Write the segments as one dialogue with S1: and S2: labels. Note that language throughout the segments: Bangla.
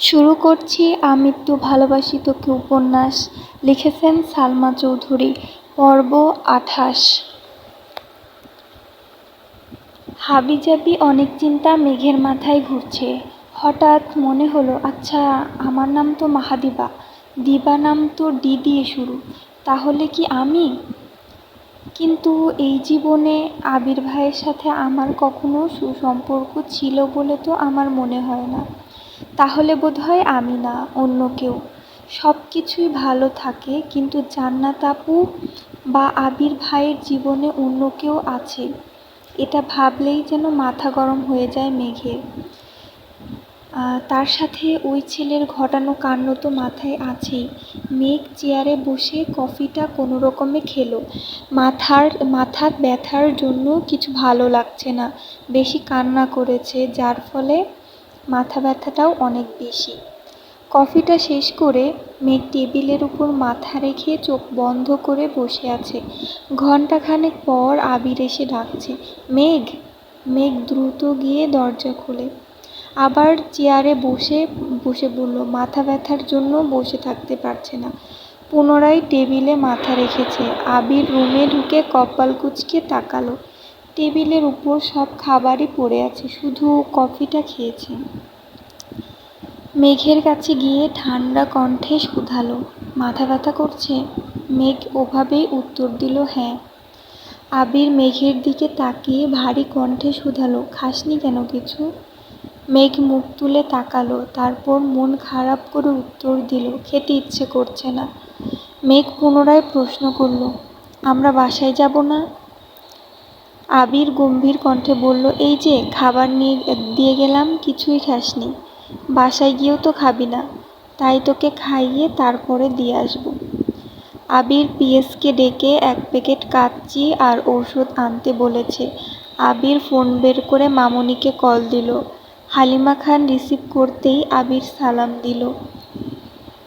S1: শুরু করছি আমি আমৃত্যু ভালোবাসি তোকে উপন্যাস। লিখেছেন সালমা চৌধুরী। পর্ব আঠাশ। হাবিজাবি অনেক চিন্তা মেঘের মাথায় ঘুরছে। হঠাৎ মনে হলো আচ্ছা আমার নাম তো মাহাদিবা। দিবা নাম তো ডি দিয়ে শুরু। তাহলে কি আমি? কিন্তু এই জীবনে আবির ভাইয়ের সাথে আমার কখনো সুসম্পর্ক ছিল বলে তো আমার মনে হয় না। তাহলে বোধহয় আমি না, অন্য কেউ। সব কিছুই ভালো থাকে, কিন্তু জান্নাত আপু বা আবির ভাইয়ের জীবনে অন্য কেউ আছে। এটা ভাবলেই যেন মাথা গরম হয়ে যায় মেঘের। তার সাথে ওই ছেলের ঘটানো কাণ্ড তো মাথায় আছেই। মেঘ চেয়ারে বসে কফিটা কোনো রকমে খেলো। মাথার মাথার ব্যথার জন্য কিছু ভালো লাগছে না। বেশি কান্না করেছে, যার ফলে মাথা ব্যথাটাও অনেক বেশি। কফিটা শেষ করে মেঘ টেবিলের উপর মাথা রেখে চোখ বন্ধ করে বসে আছে। ঘণ্টাখানেক পর আবির এসে ডাকছে, মেঘ মেঘ দ্রুত গিয়ে দরজা খোলে। আবার চেয়ারে বসে বসে বলল, মাথা ব্যথার জন্য বসে থাকতে পারছে না। পুনরায় টেবিলে মাথা রেখেছে। আবির রুমে ঢুকে কপাল কুচকে তাকালো। টেবিলের উপর সব খাবারই পড়ে আছে, শুধু কফিটা খেয়েছে। মেঘের কাছে গিয়ে ঠান্ডা কণ্ঠে শুধালো। মাথা ব্যথা করছে? মেঘ ওভাবেই উত্তর দিল হ্যাঁ। আবির মেঘের দিকে তাকিয়ে ভারী কণ্ঠে শুধালো, খাসনি কেন কিছু? মেঘ মুখ তুলে তাকালো, তারপর মন খারাপ করে উত্তর দিল, খেতে ইচ্ছে করছে না। মেঘ পুনরায় প্রশ্ন করল, আমরা বাসায় যাব না? আবির গম্ভীর কণ্ঠে বলল, এই যে, খাবার নিয়ে দিয়ে গেলাম, কিছুই খাসনি। বাসায় গিয়েও তো খাবি না। তাই তোকে খাইয়ে তারপরে দিয়ে আসব। আবির পিএসকে ডেকে এক প্যাকেট কাচ্চি আর ওষুধ আনতে বলেছে। আবির ফোন বের করে মামনিকে কল দিল। হালিমা খান রিসিভ করতেই আবির সালাম দিল।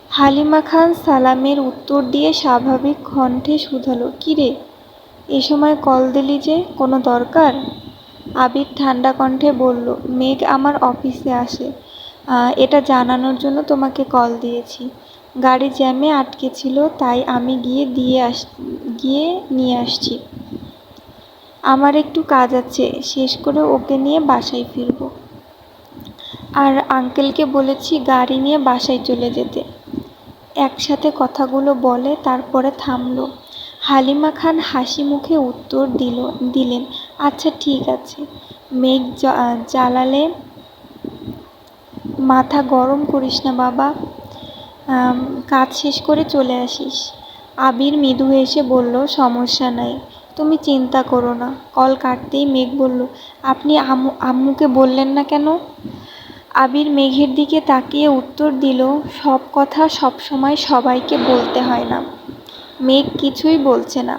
S1: হালিমা খান সালামের উত্তর দিয়ে স্বাভাবিক কণ্ঠে শুধালো কিরে এ সময় কল দিলি যে, কোনো দরকার? আবির ঠান্ডা কণ্ঠে বলল, মেঘ আমার অফিসে আসে। এটা জানানোর জন্য তোমাকে কল দিয়েছি। গাড়ি জ্যামে আটকে ছিল, তাই আমি গিয়ে দিয়ে আস, গিয়ে নিয়ে আসছি। আমার একটু কাজ আছে, শেষ করে ওকে নিয়ে বাসায় ফিরব। আর আঙ্কেলকে বলেছি গাড়ি নিয়ে বাসায় চলে যেতে। একসাথে কথাগুলো বলে, তারপরে থামলো। হালিমা খান হাসি মুখে উত্তর দিল, দিলেন আচ্ছা ঠিক আছে। মেঘ জ্বালালে, মাথা গরম করিস না বাবা কাজ শেষ করে চলে আসিস। আবির মৃদু এসে বলল, সমস্যা নাই, তুমি চিন্তা করো না। কল কাটতেই মেঘ বলল, আপনি আম্মু আম্মুকে বললেন না কেন? আবির মেঘের দিকে তাকিয়ে উত্তর দিল, সব কথা সব সময় সবাইকে বলতে হয় না। মেঘ কিছুই বলছে না।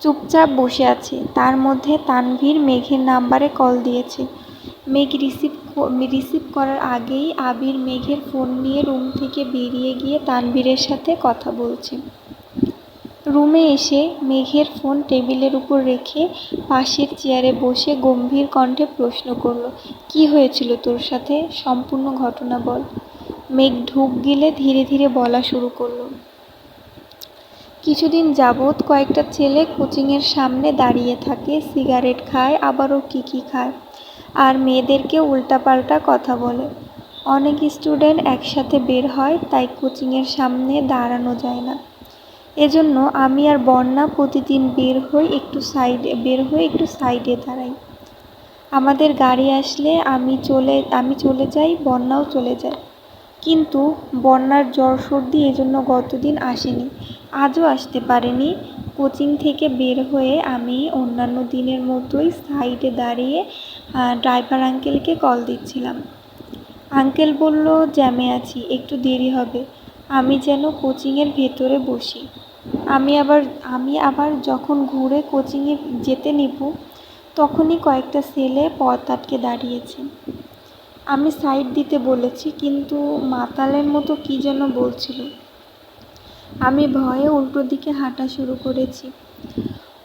S1: চুপচাপ বসে আছে। তার মধ্যে তানভীর মেঘের নাম্বারে কল দিয়েছে। মেঘ রিসিভ রিসিভ করার আগেই আবির মেঘের ফোন নিয়ে রুম থেকে বেরিয়ে গিয়ে তানভীরের সাথে কথা বলছে। রুমে এসে মেঘের ফোন টেবিলের উপর রেখে পাশের চেয়ারে বসে গম্ভীর কণ্ঠে প্রশ্ন করল, কি হয়েছিল তোর সাথে? সম্পূর্ণ ঘটনা বল। মেঘ ঢুক গিলে ধীরে ধীরে বলা শুরু করল কিছুদিন যাবৎ কয়েকটা ছেলে কোচিংয়ের সামনে দাঁড়িয়ে থাকে, সিগারেট খায়, আবারও কী কী খায় আর মেয়েদেরকে উল্টাপাল্টা কথা বলে। অনেক স্টুডেন্ট একসাথে বের হয়, তাই কোচিংয়ের সামনে দাঁড়ানো যায় না। এজন্য আমি আর বন্যা প্রতিদিন বের হই একটু সাইডে, বের হয়ে একটু সাইডে দাঁড়াই। আমাদের গাড়ি আসলে আমি চলে আমি চলে যাই, বন্যাও চলে যায়। কিন্তু বন্যার জ্বর সর্দি এজন্য গতদিন আসেনি। আজও আসতে পারেনি। কোচিং থেকে বের হয়ে আমি অন্যান্য দিনের মতোই সাইডে দাঁড়িয়ে ড্রাইভার আঙ্কেলকে কল দিচ্ছিলাম। আঙ্কেল বলল, জ্যামে আছি, একটু দেরি হবে। আমি যেন কোচিংয়ের ভেতরে বসি। আমি আবার আমি আবার যখন ঘুরে কোচিংয়ে যেতে নিব, তখনই কয়েকটা ছেলে পথ আটকে দাঁড়িয়েছে। আমি সাইড দিতে বলেছি, কিন্তু মাতালের মতো কী যেন বলছিল। আমি ভয়ে উল্টো দিকে হাঁটা শুরু করেছি।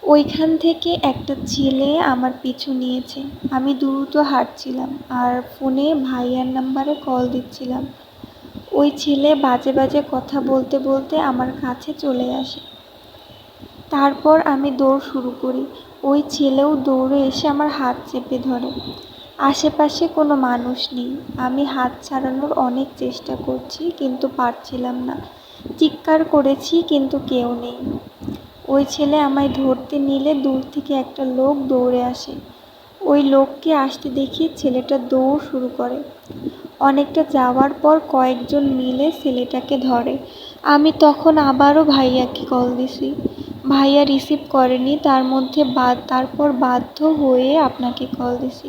S1: ওইখান থেকে একটা ছেলে আমার পিছু নিয়েছে। আমি দ্রুত হাঁটছিলাম আর ফোনে ভাইয়ার নাম্বারে কল দিচ্ছিলাম। ওই ছেলে বাজে বাজে কথা বলতে বলতে আমার কাছে চলে আসে। তারপর আমি দৌড় শুরু করি। ওই ছেলেও দৌড়ে এসে আমার হাত চেপে ধরে। আশেপাশে কোনো মানুষ নেই। আমি হাত ছাড়ানোর অনেক চেষ্টা করছি কিন্তু পারছিলাম না। চিৎকার করেছি, কিন্তু কেউ নেই। ওই ছেলে আমায় ধরতে নিলে দূর থেকে একটা লোক দৌড়ে আসে। ওই লোককে আসতে দেখি ছেলেটা দৌড় শুরু করে। অনেকটা যাওয়ার পর কয়েকজন মিলে ছেলেটাকে ধরে। আমি তখন আবারও ভাইয়াকে কল দিছি। ভাইয়া রিসিভ করেনি, তার মধ্যে বাদ তারপর বাধ্য হয়ে আপনাকে কল দিছি।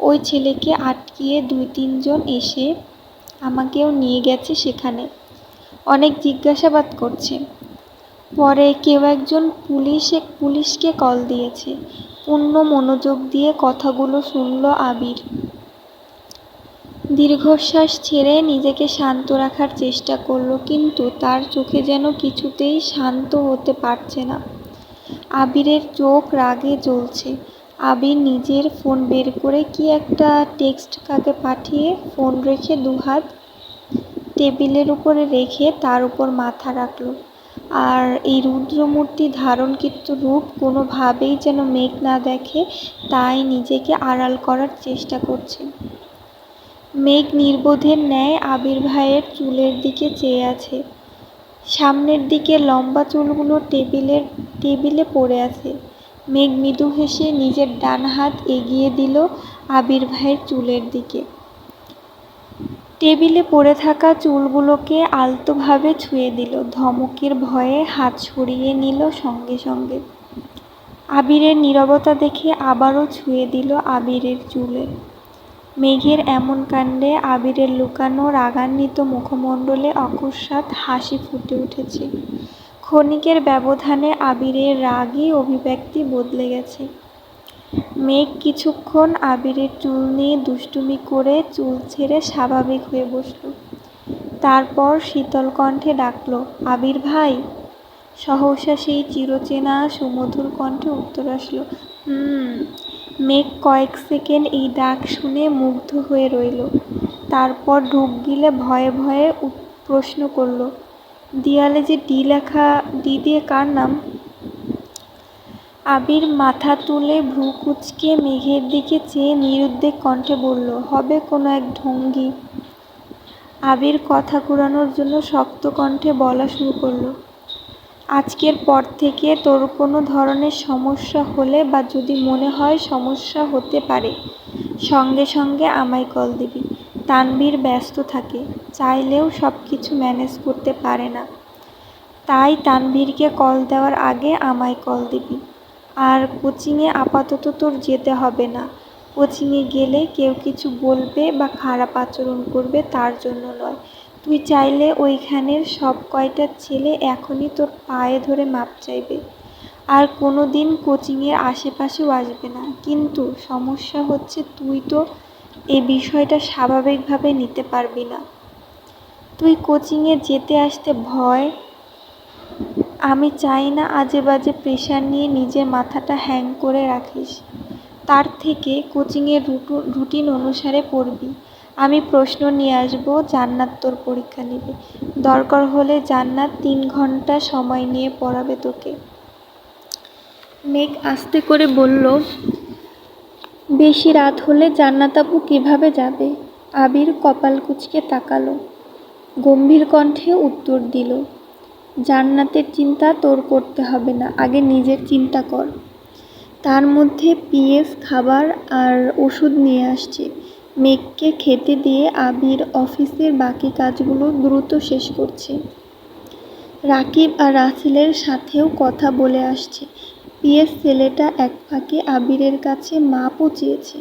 S1: ওই ছেলেকে আটকিয়ে দুই, তিনজন এসে আমাকেও নিয়ে গেছে সেখানে। অনেক জিজ্ঞাসাবাদ করছে। পরে কেউ একজন পুলিশে পুলিশকে কল দিয়েছে। পূর্ণ মনোযোগ দিয়ে কথাগুলো শুনল আবির। দীর্ঘশ্বাস ছেড়ে নিজেকে শান্ত রাখার চেষ্টা করল, কিন্তু তার চোখে যেন কিছুতেই শান্ত হতে পারছে না। আবিরের চোখ রাগে জ্বলছে। আবির নিজের ফোন বের করে কি একটা টেক্সট কাকে পাঠিয়ে ফোন রেখে দুহাত টেবিলের উপরে রেখে তার উপর মাথা রাখল। আর এই রুদ্রমূর্তি ধারণকৃত রূপ কোনোভাবেই যেন মেঘ না দেখে তাই নিজেকে আড়াল করার চেষ্টা করছে। মেঘ নির্বোধের ন্যায় আবির ভাইয়ের চুলের দিকে চেয়ে আছে। সামনের দিকে লম্বা চুলগুলো টেবিলের, টেবিলে পড়ে আছে। মেঘ মৃদু হেসে নিজের ডান হাত এগিয়ে দিল আবির ভাইয়ের চুলের দিকে। টেবিলে পড়ে থাকা চুলগুলোকে আলতোভাবে ছুঁয়ে দিল। ধমকের ভয়ে হাত সরিয়ে নিল সঙ্গে সঙ্গে। আবিরের নীরবতা দেখে আবারও ছুঁয়ে দিল আবিরের চুলে। মেঘের এমন কাণ্ডে আবিরের লুকানো রাগান্বিত মুখমণ্ডলে অকস্মাৎ হাসি ফুটে উঠেছে। ক্ষণিকের ব্যবধানে আবিরের রাগই অভিব্যক্তি বদলে গেছে। মেঘ কিছুক্ষণ আবিরের চুল নিয়ে দুষ্টুমি করে চুল ছেড়ে স্বাভাবিক হয়ে বসল। তারপর শীতল কণ্ঠে ডাকল, আবির ভাই? সহসা সেই চিরচেনা সুমধুর কণ্ঠে উত্তর আসলো, হুম। মেঘ কয়েক সেকেন্ড এই ডাক শুনে মুগ্ধ হয়ে রইল। তারপর ঢুক গিলে ভয়ে ভয়ে প্রশ্ন করল, দেয়ালে যে ডি লেখা, ডি দিয়ে কার নাম? আবির মাথা তুলে ভ্রু কুচকে মেঘের দিকে চেয়ে নিরুদ্বেগ কণ্ঠে বলল, হবে কোনো এক ঢঙ্গি। আবির কথা ঘুরানোর জন্য শক্ত কণ্ঠে বলা শুরু করল, আজকের পর থেকে তোর কোনো ধরনের সমস্যা হলে বা যদি মনে হয় সমস্যা হতে পারে, সঙ্গে সঙ্গে আমায় কল দিবি। তানবীর ব্যস্ত থাকে, চাইলেও সব কিছু ম্যানেজ করতে পারে না। তাই তানভীরকে কল দেওয়ার আগে আমায় কল দিবি। আর কোচিংয়ে আপাতত তোর যেতে হবে না। কোচিংয়ে গেলে কেউ কিছু বলবে বা খারাপ আচরণ করবে তার জন্য নয়। তুই চাইলে ওইখানের সব কয়টা ছেলে এখনই তোর পায়ে ধরে মাপ চাইবে। আর কোনো দিন কোচিংয়ের আশেপাশেও আসবে না। কিন্তু সমস্যা হচ্ছে তুই তো এই বিষয়টা স্বাভাবিকভাবে নিতে পারবি না। তুই কোচিংয়ে যেতে আসতে ভয় আমি চাই না আজে বাজে প্রেশার নিয়ে নিজের মাথাটা হ্যাং করে রাখিস। তার থেকে কোচিংয়ের রুটিন অনুসারে পড়বি। আমি প্রশ্ন নিয়ে আসব, জান্নাত তোর পরীক্ষা নেবে। দরকার হলে জান্নাত তিন ঘণ্টা সময় নিয়ে পড়াবে তোকে। মেঘ আস্তে করে বলল, বেশি রাত হলে জান্নাত আপু কীভাবে যাবে? আবির কপাল কুচকে তাকালো। গম্ভীর কণ্ঠে উত্তর দিল জান্নাতের চিন্তা তোর করতে হবে না, আগে নিজের চিন্তা কর। তার মধ্যে পিএস খাবার আর ওষুধ নিয়ে আসছে। মেঘকে খেতে দিয়ে আবির অফিসের বাকি কাজগুলো দ্রুত শেষ করছে। রাকিব আর রাসেলের সাথেও কথা বলে আসছে। পিএস ছেলেটা এক ফাঁকে আবিরের কাছে মাপও চেয়েছে।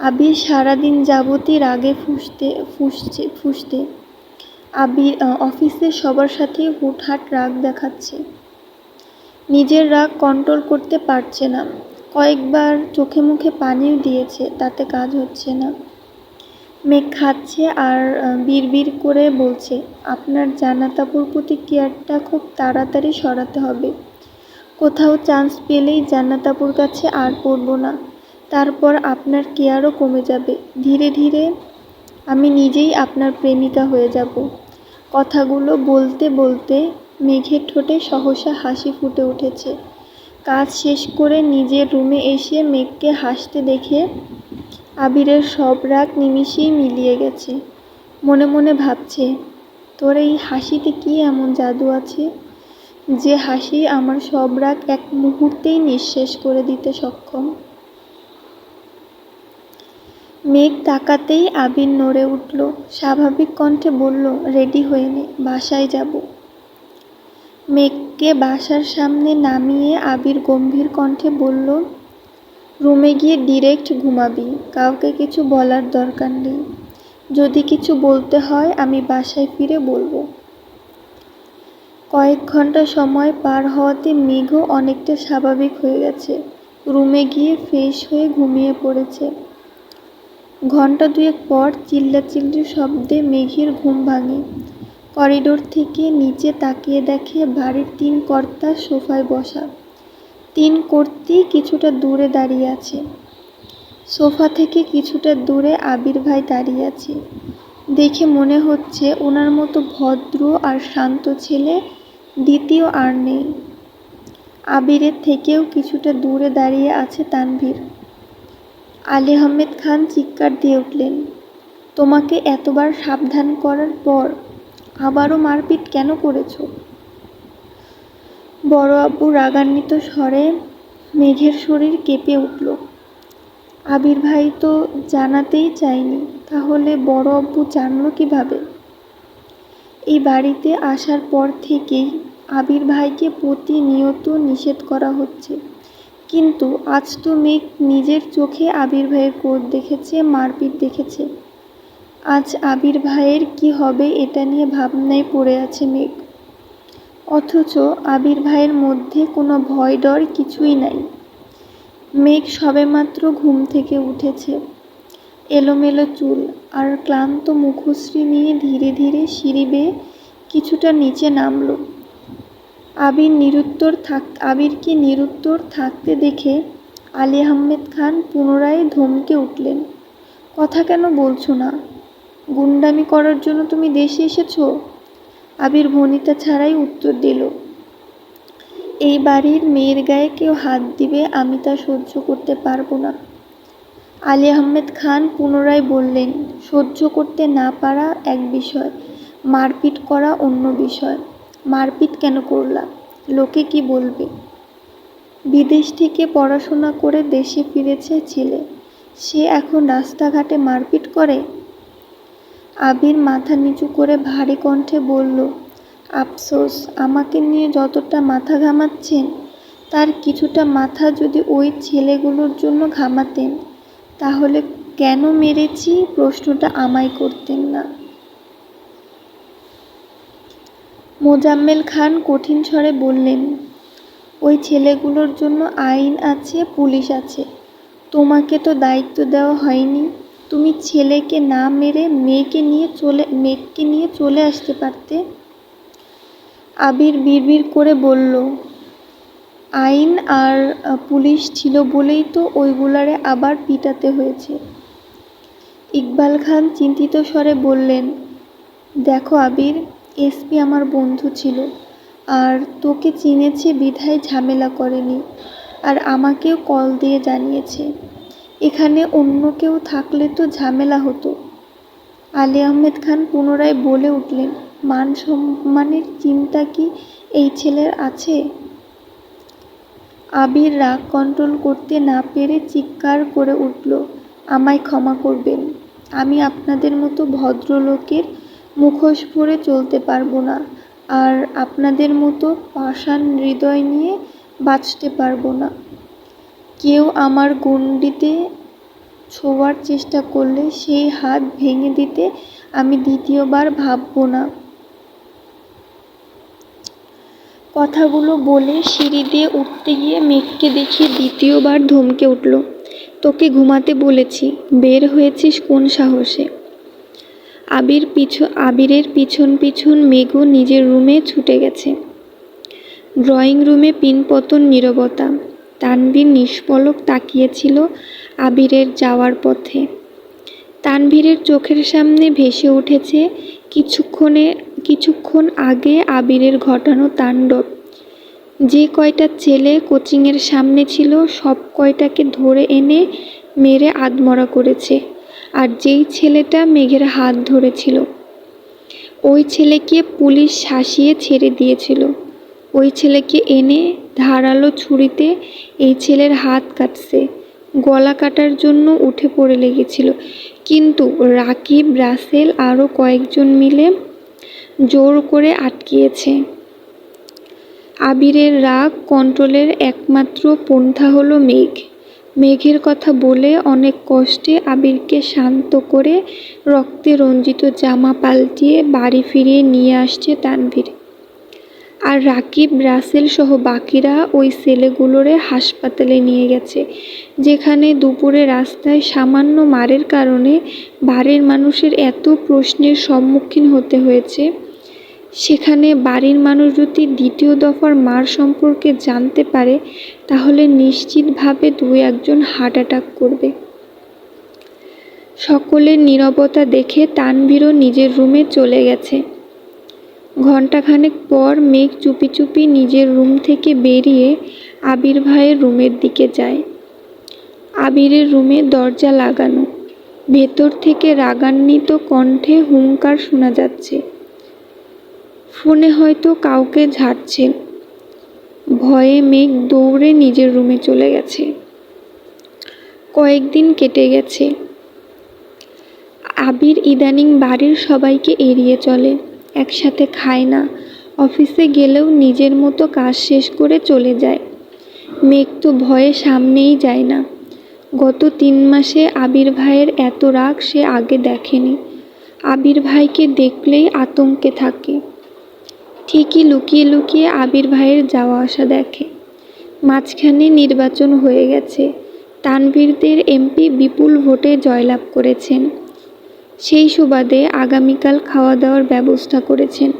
S1: আবির সারাদিন যাবতই রাগে ফুসতে, ফুসছে, ফুসতে আবির অফিসে সবার সাথে হুটহাট রাগ দেখাচ্ছে। নিজের রাগ কন্ট্রোল করতে পারছে না। কয়েকবার চোখে মুখে পানিও দিয়েছে, তাতে কাজ হচ্ছে না। মেঘ খাচ্ছে আর বিড়বিড় করে বলছে, আপনার জানাতাপুর প্রতি কেয়ারটা খুব তাড়াতাড়ি সরাতে হবে। কোথাও চান্স পেলেই জান্নাতাপুর কাছে আর পড়ব না। তারপর আপনার কেয়ারও কমে যাবে। ধীরে ধীরে আমি নিজেই আপনার প্রেমিকা হয়ে যাব। কথাগুলো বলতে বলতে মেঘের ঠোঁটে সহসা হাসি ফুটে উঠেছে। কাজ শেষ করে নিজের রুমে এসে মেঘকে হাসতে দেখে আবিরের সব রাগ নিমিষেই মিলিয়ে গেছে। মনে মনে ভাবছে, তোর এই হাসিতে কি এমন জাদু আছে যে হাসি আমার সব রাগ এক মুহূর্তেই নিঃশেষ করে দিতে সক্ষম? মেঘ তাকাতেই আবির নড়ে উঠল। স্বাভাবিক কণ্ঠে বলল, রেডি হয়ে নে, বাসায় যাব। মেঘকে বাসার সামনে নামিয়ে আবির গম্ভীর কণ্ঠে বলল, রুমে গিয়ে ডিরেক্ট ঘুমাবি, কাউকে কিছু বলার দরকার নেই। যদি কিছু বলতে হয়, আমি বাসায় ফিরে বলব। কয়েক ঘণ্টা সময় পার হওয়াতে মেঘও অনেকটা স্বাভাবিক হয়ে গেছে। রুমে গিয়ে ফ্রেশ হয়ে ঘুমিয়ে পড়েছে। ঘণ্টা দুয়েক পর চিল্লাচিল্লির শব্দে মেঘের ঘুম ভাঙে। করিডোর থেকে নিচে তাকিয়ে দেখে বাড়ির তিন কর্তা সোফায় বসা। তিন কর্তি কিছুটা দূরে দাঁড়িয়ে আছে। সোফা থেকে কিছুটা দূরে আবির ভাই দাঁড়িয়ে আছে। দেখে মনে হচ্ছে ওনার মতো ভদ্র আর শান্ত ছেলে দ্বিতীয় আর নেই। আবিরের থেকেও কিছুটা দূরে দাঁড়িয়ে আছে তানভীর। আলী আহমেদ খান চিৎকার দিয়ে উঠলেন, তোমাকে এতবার সাবধান করার পর আবারও মারপিট কেন করেছ? বড় আব্বু রাগান্বিত স্বরে মেঘের শরীর কেঁপে উঠল। আবির ভাই তো জানাতেই চায়নি, তাহলে বড় আব্বু জানল কীভাবে? এই বাড়িতে আসার পর থেকেই আবির ভাইকে প্রতিনিয়ত নিষেধ করা হচ্ছে। কিন্তু আজ তো মেঘ নিজের চোখে আবির ভাইয়ের কোর্ট দেখেছে, মারপিট দেখেছে। আজ আবির ভাইয়ের কি হবে এটা নিয়ে ভাবনায় পড়ে আছে মেঘ। অথচ আবির ভাইয়ের মধ্যে কোনো ভয় ডর কিছুই নাই। মেঘ সবেমাত্র ঘুম থেকে উঠেছে। এলোমেলো চুল আর ক্লান্ত মুখশ্রী নিয়ে ধীরে ধীরে সিঁড়ি বেয়ে কিছুটা নিচে নামলো। আবির নিরুত্তর থাক আবিরকে নিরুত্তর থাকতে দেখে আলী আহমেদ খান পুনরায় ধমকে উঠলেন। কথা কেন বলছো না? গুন্ডামি করার জন্য তুমি দেশে এসেছ? আবির ভনিতা ছাড়াই উত্তর দিল, এই বাড়ির মেয়ের গায়ে কেউ হাত দিবে, আমি তা সহ্য করতে পারব না। আলী আহমেদ খান পুনরায় বললেন, সহ্য করতে না পারা এক বিষয়, মারপিট করা অন্য বিষয়। মারপিট কেন করলা লোকে কি বলবে? বিদেশ থেকে পড়াশোনা করে দেশে ফিরেছে ছেলে। সে এখন রাস্তাঘাটে মারপিট করে? আবির মাথা নিচু করে ভারী কণ্ঠে বলল, আফসোস, আমাকে নিয়ে যতটা মাথা ঘামাচ্ছেন, তার কিছুটা মাথা যদি ওই ছেলেগুলোর জন্য ঘামাতেন, তাহলে কেন মেরেছি? প্রশ্নটা আমায় করতেন না। মোজাম্মেল খান কঠিন স্বরে বললেন, ওই ছেলেগুলোর জন্য আইন আছে, পুলিশ আছে। তোমাকে তো দায়িত্ব দেওয়া হয়নি। তুমি ছেলেকে না মেরে মেয়েকে নিয়ে চলে, মেয়েকে নিয়ে চলে আসতে পারতে? আবির বিড়বিড় করে বলল, আইন আর পুলিশ ছিল বলেই তো ওইগুলারে আবার পিটাতে হয়েছে। ইকবাল খান চিন্তিত স্বরে বললেন, দেখো আবির এসপি আমার বন্ধু ছিল। আর তোকে চিনেছে, বিধায় ঝামেলা করেনি। আর আমাকেও কল দিয়ে জানিয়েছে। এখানে অন্য কেউ থাকলে তো ঝামেলা হতো। আলী আহমেদ খান পুনরায় বলে উঠলেন, মান সম্মানের চিন্তা কি এই ছেলের আছে? আবির রাগ কন্ট্রোল করতে না পেরে চিৎকার করে উঠল, আমায় ক্ষমা করবেন। আমি আপনাদের মতো ভদ্রলোকের মুখোশ পরে চলতে পারব না। আর আপনাদের মতো পাষাণ হৃদয় নিয়ে বাঁচতে পারব না। কেউ আমার গণ্ডিতে ছোঁয়ার চেষ্টা করলে সেই হাত ভেঙে দিতে আমি দ্বিতীয়বার ভাববো না। কথাগুলো বলে সিঁড়ি দিয়ে উঠতে গিয়ে মেঘকে দেখিয়ে দ্বিতীয়বার ধমকে উঠল। তোকে ঘুমাতে বলেছি। বের হয়েছিস কোন সাহসে? আবির পিছু আবিরের পিছন পিছন মেঘও নিজের রুমে ছুটে গেছে। ড্রয়িং রুমে পিনপতন নীরবতা। তানভীর নিষ্পলক তাকিয়েছিল আবিরের যাওয়ার পথে। তানভীরের চোখের সামনে ভেসে উঠেছে কিছুক্ষণে কিছুক্ষণ আগে আবিরের ঘটানো তাণ্ডব। যে কয়টা ছেলে কোচিংয়ের সামনে ছিল, সব কয়টাকে ধরে এনে মেরে আদমরা করেছে। আর যেই ছেলেটা মেঘের হাত ধরেছিল, ওই ছেলেকে পুলিশ শাসিয়ে ছেড়ে দিয়েছিল। ওই ছেলেকে এনে ধারালো ছুরিতে এই ছেলের হাত কাটছে। গলা কাটার জন্য উঠে পড়ে লেগেছিল। কিন্তু রাকিব, রাসেল আরও কয়েকজন মিলে জোর করে আটকিয়েছে। আবিরের রাগ কন্ট্রোলের একমাত্র পন্থা হলো মেঘ। মেঘের কথা বলে অনেক কষ্টে আবিরকে শান্ত করে রক্তে রঞ্জিত জামা পাল্টিয়ে বাড়ি ফিরিয়ে নিয়ে আসছে তানভীর। আর রাকিব, রাসেল সহ বাকিরা ওই ছেলেগুলোরে হাসপাতালে নিয়ে গেছে, যেখানে দুপুরে রাস্তায় সামান্য মারের কারণে বাড়ির মানুষের এত প্রশ্নের সম্মুখীন হতে হয়েছে। সেখানে বাড়ির মানুষ যদি দ্বিতীয় দফার মার সম্পর্কে জানতে পারে, তাহলে নিশ্চিতভাবে দু একজন হার্ট অ্যাটাক করবে। সকলের নীরবতা দেখে তানভীরও নিজের রুমে চলে গেছে। ঘণ্টাখানেক পর মেঘ চুপি চুপি নিজের রুম থেকে বেরিয়ে আবির ভাইয়ের রুমের দিকে যায়। আবিরের রুমে দরজা লাগানো। ভেতর থেকে রাগান্বিত কণ্ঠে হুঙ্কার শোনা যাচ্ছে। ফোনে হয়তো কাউকে ঝাড়ছে। ভয়ে মেঘ দৌড়ে নিজের রুমে চলে গেছে। কয়েকদিন কেটে গেছে। আবির ইদানিং বাড়ির সবাইকে এড়িয়ে চলে, একসাথে খায় না। অফিসে গেলেও নিজের মতো কাজ শেষ করে চলে যায়। মেঘ তো ভয়ে সামনেই যায় না। গত তিন মাসে আবির ভাইয়ের এত রাগ সে আগে দেখেনি। আবির ভাইকে দেখলেই আতঙ্কে থাকে। ঠিকই লুকিয়ে লুকিয়ে আবির ভাইয়ের যাওয়া আসা দেখে। মাঝখানে নির্বাচন হয়ে গেছে। তানভীরদের এমপি বিপুল ভোটে জয়লাভ করেছেন। সেই সুবাদে আগামীকাল খাওয়া দাওয়ার ব্যবস্থা করেছেন।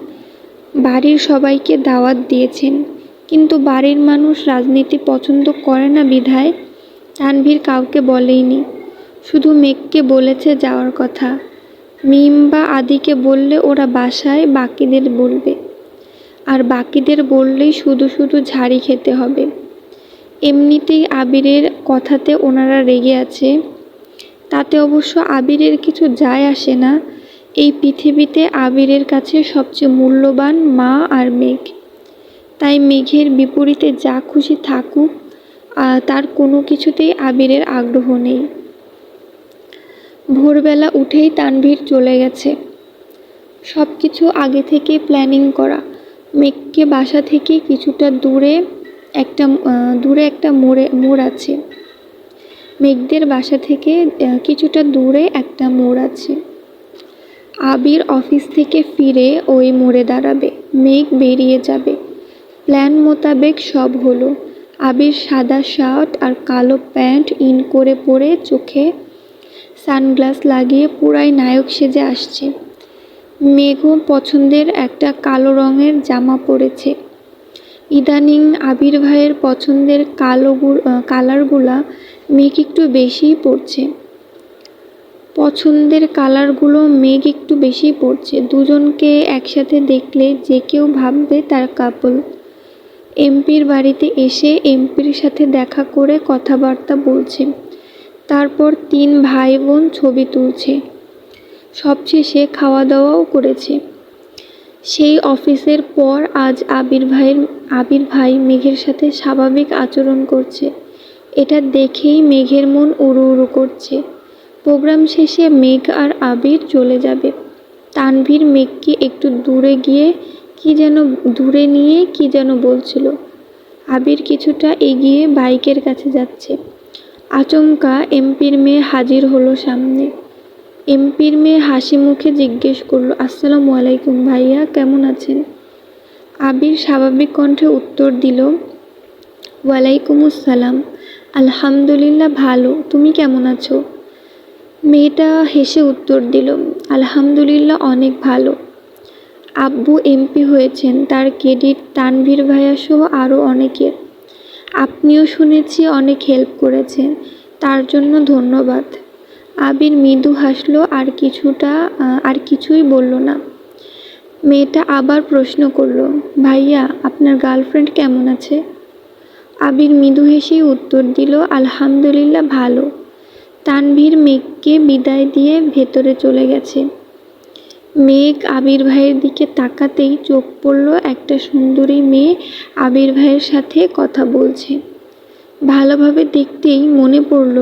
S1: বাড়ির সবাইকে দাওয়াত দিয়েছেন। কিন্তু বাড়ির মানুষ রাজনীতি পছন্দ করে না বিধায় তানভীর কাউকে বলেইনি। শুধু মেঘকে বলেছে যাওয়ার কথা। মিম বা আদিকে বললে ওরা বাসায় বাকিদের বলবে। আর বাকিদের বললেই শুধু শুধু ঝাড়ি খেতে হবে। এমনিতেই আবিরের কথাতে ওনারা রেগে আছে। তাতে অবশ্য আবিরের কিছু যায় আসে না। এই পৃথিবীতে আবিরের কাছে সবচেয়ে মূল্যবান মা আর মেঘ। তাই মেঘের বিপরীতে যা খুশি থাকুক তার কোনো কিছুতেই আবিরের আগ্রহ নেই। ভোরবেলা উঠেই তানভীর চলে গেছে। সব কিছু আগে থেকে প্ল্যানিং করা। মেঘকে বাসা থেকে কিছুটা দূরে একটা দূরে একটা মোড়ে, মোড় আছে। মেঘদের বাসা থেকে কিছুটা দূরে একটা মোড় আছে। আবির অফিস থেকে ফিরে ওই মোড়ে দাঁড়াবে। মেঘ বেরিয়ে যাবে। প্ল্যান মোতাবেক সব হলো। আবির সাদা শার্ট আর কালো প্যান্ট ইন করে পরে চোখে সানগ্লাস লাগিয়ে পুরাই নায়ক সেজে আসছে। মেঘও পছন্দের একটা কালো রঙের জামা পরেছে। ইদানিং আবির ভাইয়ের পছন্দের কালো কালারগুলা মেঘ একটু বেশিই পড়ছে পছন্দের কালারগুলো মেঘ একটু বেশি পড়ছে দুজনকে একসাথে দেখলে যে কেউ ভাববে তার কাপল এমপির বাড়িতে এসে এমপির সাথে দেখা করে কথাবার্তা বলছে। তারপর তিন ভাই বোন ছবি তুলছে। সবশেষে খাওয়া দাওয়াও করেছে। সেই অফিসের পর আজ আবির ভাইয়ের, আবির ভাই মেঘের সাথে স্বাভাবিক আচরণ করছে। এটা দেখেই মেঘের মন উড়ু উড়ু করছে। প্রোগ্রাম শেষে মেঘ আর আবির চলে যাবে। তানভীর মেঘকে একটু দূরে গিয়ে কি যেন, দূরে নিয়ে কি যেন বলছিল। আবির কিছুটা এগিয়ে বাইকের কাছে যাচ্ছে। আচমকা এমপির মেয়ে হাজির হলো সামনে। এমপির মেয়ে হাসি মুখে জিজ্ঞেস করল, আসসালামু আলাইকুম ভাইয়া, কেমন আছেন? আবির স্বাভাবিক কণ্ঠে উত্তর দিল ওয়ালাইকুম আসসালাম আলহামদুলিল্লাহ ভালো, তুমি কেমন আছো? মেয়েটা হেসে উত্তর দিল, আলহামদুলিল্লাহ অনেক ভালো। আব্বু এমপি হয়েছেন, তার ক্রেডিট তানভীর ভাইয়া সহ আরও অনেকের। আপনিও শুনেছি অনেক হেল্প করেছেন, তার জন্য ধন্যবাদ। আবির মৃদু হাসলো, আর কিছুটা আর কিছুই বলল না। মেয়েটা আবার প্রশ্ন করল, ভাইয়া, আপনার গার্লফ্রেন্ড কেমন আছে? আবির মৃদু হেসেই উত্তর দিল, আলহামদুলিল্লাহ ভালো। তানভীর মেঘকে বিদায় দিয়ে ভেতরে চলে গেছে। মেঘ আবির ভাইয়ের দিকে তাকাতেই চোখ পড়ল একটা সুন্দরী মেয়ে আবির ভাইয়ের সাথে কথা বলছে। ভালোভাবে দেখতেই মনে পড়ল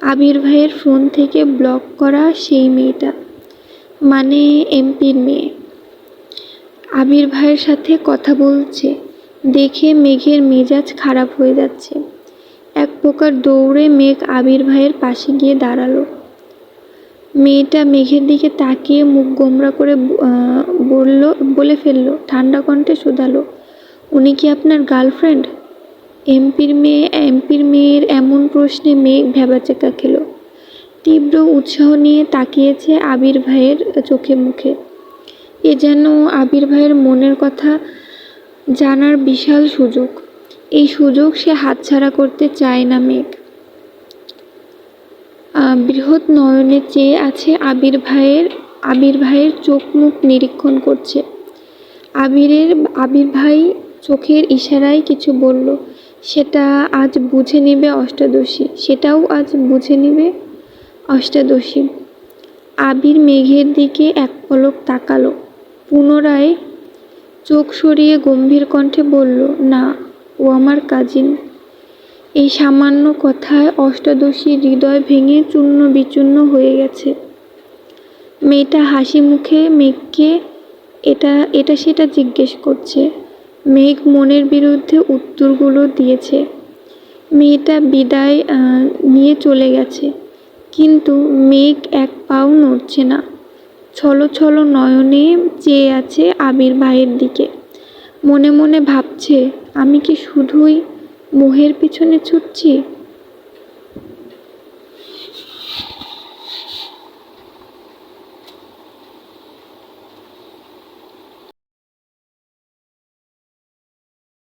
S1: আবির ভাইয়ের ফোন থেকে ব্লক করা সেই মেয়েটা মানে এমপির মেয়ে। আবির ভাইয়ের সাথে কথা বলছে, দেখে মেঘের মেজাজ খারাপ হয়ে যাচ্ছে। এক প্রকার দৌড়ে মেঘ আবির ভাইয়ের পাশে গিয়ে দাঁড়াল। মেয়েটা মেঘের দিকে তাকিয়ে মুখ গোমরা করে বলল, বলে ফেলল, ঠান্ডা কণ্ঠে শুধালো, উনি কি আপনার গার্লফ্রেন্ড? এমপির মেয়ে, এমপির মেয়ের এমন প্রশ্নে মেঘ ভেবাচেকা খেল। তীব্র উৎসাহ নিয়ে তাকিয়েছে আবির ভাইয়ের চোখে মুখে। এ যেন আবির ভাইয়ের মনের কথা জানার বিশাল সুযোগ। এই সুযোগ সে হাতছাড়া করতে চায় না মেঘ। বৃহৎ নয়নে চেয়ে আছে আবির ভাইয়ের আবির ভাইয়ের চোখ মুখ নিরীক্ষণ করছে। আবিরের, আবির ভাই চোখের ইশারায় কিছু বলল সেটা আজ বুঝে নেবে অষ্টাদশী, সেটাও আজ বুঝে নেবে অষ্টাদশী। আবির মেঘের দিকে এক পলক তাকালো, পুনরায় চোখ সরিয়ে গম্ভীর কণ্ঠে বলল, না, ও আমার কাজিন। এই সামান্য কথায় অষ্টাদশী হৃদয় ভেঙে চূর্ণ বিচূর্ণ হয়ে গেছে। মেয়েটা হাসি মুখে, মেঘকে এটা এটা সেটা জিজ্ঞেস করছে। মেঘ মনের বিরুদ্ধে উত্তরগুলো দিয়েছে। মেয়েটা বিদায় নিয়ে চলে গেছে। কিন্তু মেঘ এক পাও নড়ছে না। ছলো ছলো নয়নে চেয়ে আছে আবির ভাইয়ের দিকে। মনে মনে ভাবছে, আমি কি শুধুই মোহের পিছনে ছুটছি?